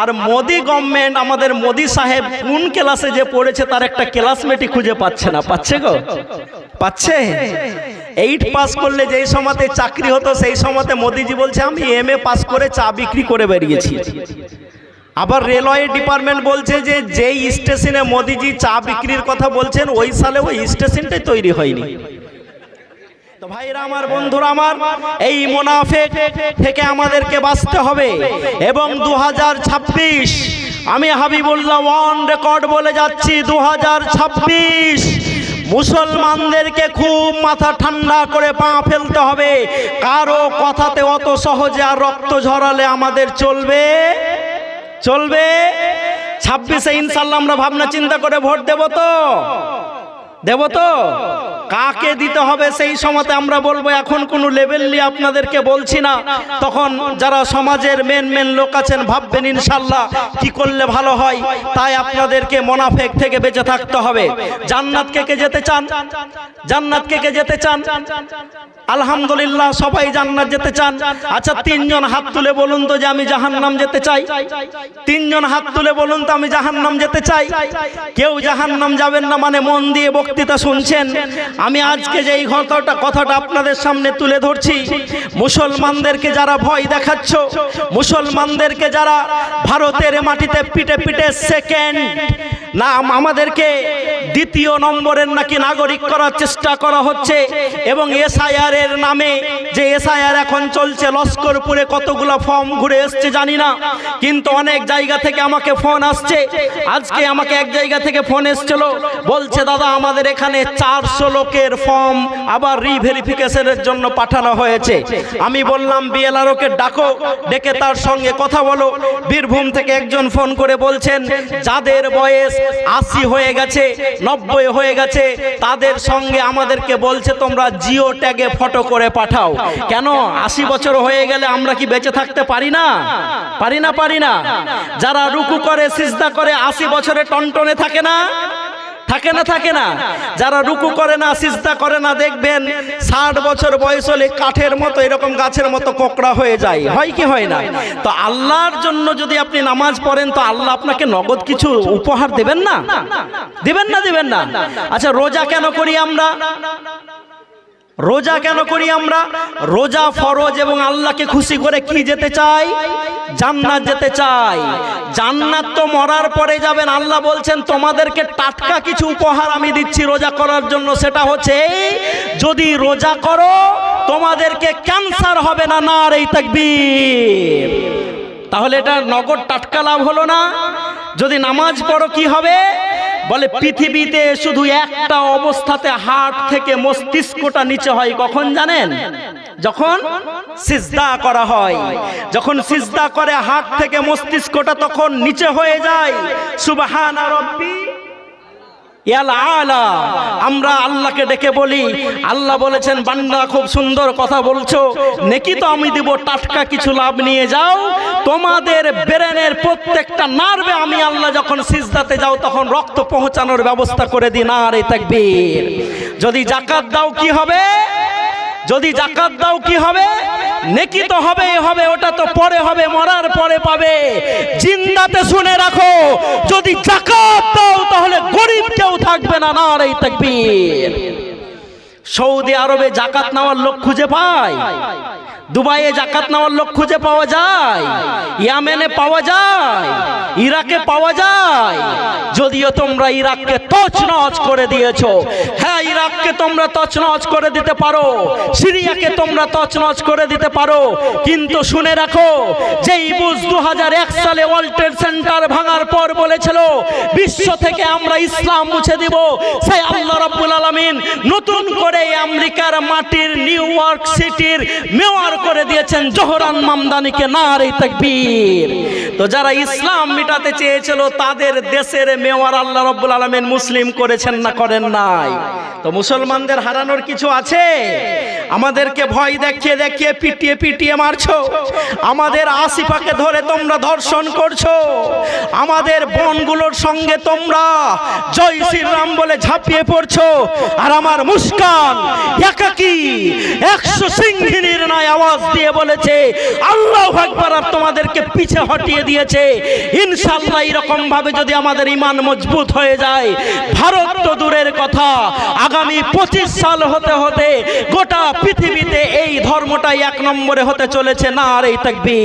আর Modi government আমাদের মোদি সাহেব কোন ক্লাসে যে পড়েছে তার একটা ক্লাসমেটই খুঁজে পাচ্ছে না। পাচ্ছে গো? পাচ্ছে? এইট পাস করলে যেই সময়তে চাকরি হতো, সেই সময়তে মোদিজি বলছে, আমি এম এ পাস করে চা বিক্রি করে বেরিয়েছি। আবার রেলওয়ে ডিপার্টমেন্ট বলছে যে, যেই স্টেশনে মোদিজি চা বিক্রির কথা বলছেন, ওই সালে ওই স্টেশনটাই তৈরি হয়নি। তো আমার বন্ধুরা আমার, এই মোনাফেক থেকে আমাদেরকে বাঁচতে হবে। এবং দু হাজার ছাব্বিশ, আমি হাবিবুল্লাহ ওয়ান রেকর্ড বলে যাচ্ছি দু হাজার ছাব্বিশ, মুসলমানদেরকে খুব মাথা ঠান্ডা করে পা ফেলতে হবে। কারও কথাতে অত সহজে আর রক্ত ঝরালে আমাদের চলবে? চলবে? ছাব্বিশে ইনশাল্লাহ আমরা ভাবনা চিন্তা করে ভোট দেব তো? দেব তো কাকে দিতে হবে সেই সময়তে আমরা বলব এখন কোনো লেভেল নিয়ে আপনাদেরকে বলছি না। তখন যারা সমাজের মেন মেন লোক আছেন ভাববেন ইনশাল্লাহ কি করলে ভালো হয় তাই আপনাদেরকে মোনাফেক থেকে বেঁচে থাকতে হবে। জান্নাত কে কে যেতে চান? জান্নাত কে কে যেতে চান? আলহামদুলিল্লাহ সবাই জান্নাত যেতে চান। আচ্ছা তিনজন হাত তুলে বলুন তো যে আমি জাহান্নাম যেতে চাই। তিনজন হাত তুলে বলুন তো আমি জাহান্নাম যেতে চাই। কেউ জাহান্নাম যাবেন না মানে মন দিয়ে বক্তৃতা শুনছেন, আমি আজকে যে এই কথাটা কথাটা আপনাদের সামনে তুলে ধরছি, মুসলমানদেরকে যারা ভয় দেখাচ্ছ, মুসলমানদেরকে যারা ভারতের মাটিতে পিটে পিটে সেকেন্ড না আমাদেরকে দ্বিতীয় নম্বরের নাকি নাগরিক করার চেষ্টা করা হচ্ছে এবং এসআইআর এর নামে যে এসআইআর এখন চলছে, লস্করপুরে কতগুলো ফর্ম ঘুরে এসছে জানি না, কিন্তু অনেক জায়গা থেকে আমাকে ফোন আসছে। আজকে আমাকে এক জায়গা থেকে ফোন এসছিল, বলছে, দাদা, আমাদের এখানে চারশো লোকের ফর্ম আবার রিভেরিফিকেশনের জন্য পাঠানো হয়েছে। আমি বললাম, বিএলআরওকে ডাকো, ডেকে তার সঙ্গে কথা বলো। বীরভূম থেকে একজন ফোন করে বলছেন, যাদের বয়স আশি হয়ে গেছে, নব্বই হয়ে গেছে। তাদের সঙ্গে আমাদেরকে বলছে, তোমরা জিও ট্যাগে ফটো করে পাঠাও। কেন? আশি বছর হয়ে গেলে আমরা কি বেঁচে থাকতে পারি না? পারি না পারি না। যারা রুকু করে, সিজদা করে, আশি বছরে টনটনে থাকে না? থাকে না থাকে না। যারা রুকু করে না সিস্তা করে না, দেখবেন ষাট বছর বয়স হলে কাঠের মতো, এরকম গাছের মতো কোকড়া হয়ে যায়। হয় কি হয় না? তো আল্লাহর জন্য যদি আপনি নামাজ পড়েন, তো আল্লাহ আপনাকে নগদ কিছু উপহার দেবেন না? দেবেন না দেবেন না। আচ্ছা রোজা কেন করি আমরা? রোজা কেন করি আমরা? রোজা ফরজ এবং আল্লাহকে খুশি করে কি যেতে চাই? জান্নাত যেতে চাই। জান্নাত তো মরার পরে যাবেন। আল্লাহ বলছেন, তোমাদেরকে টাটকা কিছু উপহার আমি দিচ্ছি রোজা করার জন্য। সেটা হচ্ছে, যদি রোজা করো, তোমাদেরকে ক্যান্সার হবে না না এই তাকবীর? তাহলে এটা নগদ টাটকা লাভ হলো না। যদি নামাজ পড়ো, কি হবে? বলে, পৃথিবীতে শুধু একটা অবস্থাতে হাট থেকে মস্তিষ্কটা নিচে হয়। কখন জানেন? যখন সিজদা করা হয়। যখন সিজদা করে হাট থেকে মস্তিষ্কটা তখন নিচে হয়ে যায়। সুবহান রব্বি। আমরা আল্লাহকে ডেকে বলি, আল্লাহ বলেছেন, বান্দা, খুব সুন্দর কথা বলছো। নেকি তো আমি দিব, টাটকা কিছু লাভ নিয়ে যাও। তোমাদের ব্রেনের প্রত্যেকটা নার্ভে আমি আল্লাহ যখন সিজদাতে যাও, তখন রক্ত পৌঁছানোর ব্যবস্থা করে দিই না রে তাকবীর। যদি জাকাত দাও, কি হবে? যদি জাকাত দাও, কি হবে? নেকি তো হবে হবে, ওটা তো পরে হবে, মরার পরে পাবে। জিন্দাতে শুনে রাখো, যদি জাকাত দাও তাহলে গরিব কেউ থাকবে না না রে তাকবীর। সৌদি আরবে জাকাত নেওয়ার লোক খুঁজে পায়। দুবাইয়ে জাকাত নেওয়ার লোক খুঁজে পাওয়া যায়। ইয়ামেনে পাওয়া যায়। ইরাকে পাওয়া যায়। যদিও তোমরা ইরাককে তছনছ করে দিয়েছ। হ্যাঁ ইরাককে তোমরা তছনছ করে দিতে পারো। সিরিয়াকে তোমরা তছনছ করে দিতে পারো। কিন্তু শুনে রাখো, যেই বুঝ দু সালে ওয়ার্ল্ড সেন্টার ভাঙার পর বলেছিল, বিশ্ব থেকে আমরা ইসলাম মুছে দিব। সেই আল্লাহ রাব্বুল আলামিন নতুন করে এই আমেরিকার মাটির নিউ ইয়র্ক সিটির মেয়র করে দিয়েছেন জোহরান মামদানিকে নারে তাকবীর। তো যারা ইসলাম মিটাতে চেয়েছিল, তাদের দেশের মেয়র আল্লাহ রাব্বুল আলামিন মুসলিম করেছেন না, করেন নাই। তো মুসলমানদের হারানোর কিছু আছে? আমাদেরকে ভয় দেখিয়ে দেখিয়ে পিটিয়ে পিটিয়ে মারছো। আমাদের আশিপাকে ধরে তোমরা ধর্ষণ করছ। আমাদের বনগুলোর সঙ্গে তোমরা জয় শ্রীরাম বলে ঝাঁপিয়ে পড়ছো। আর আমার মুস্কান, একাকি একশো সিংহিনীর নয় আওয়াজ দিয়ে বলেছে, আল্লাহ একবার আর তোমাদেরকে পিছে হটিয়ে দিয়েছে। ইনশাল্লাহ এরকম ভাবে যদি আমাদের ইমান মজবুত হয়ে যায়, ভারত তো দূরের কথা। আগামী পঁচিশ সাল হতে হতে গোটা পৃথিবীতে এই ধর্মটাই এক নম্বরে হতে চলেছে না আর এই থাকবি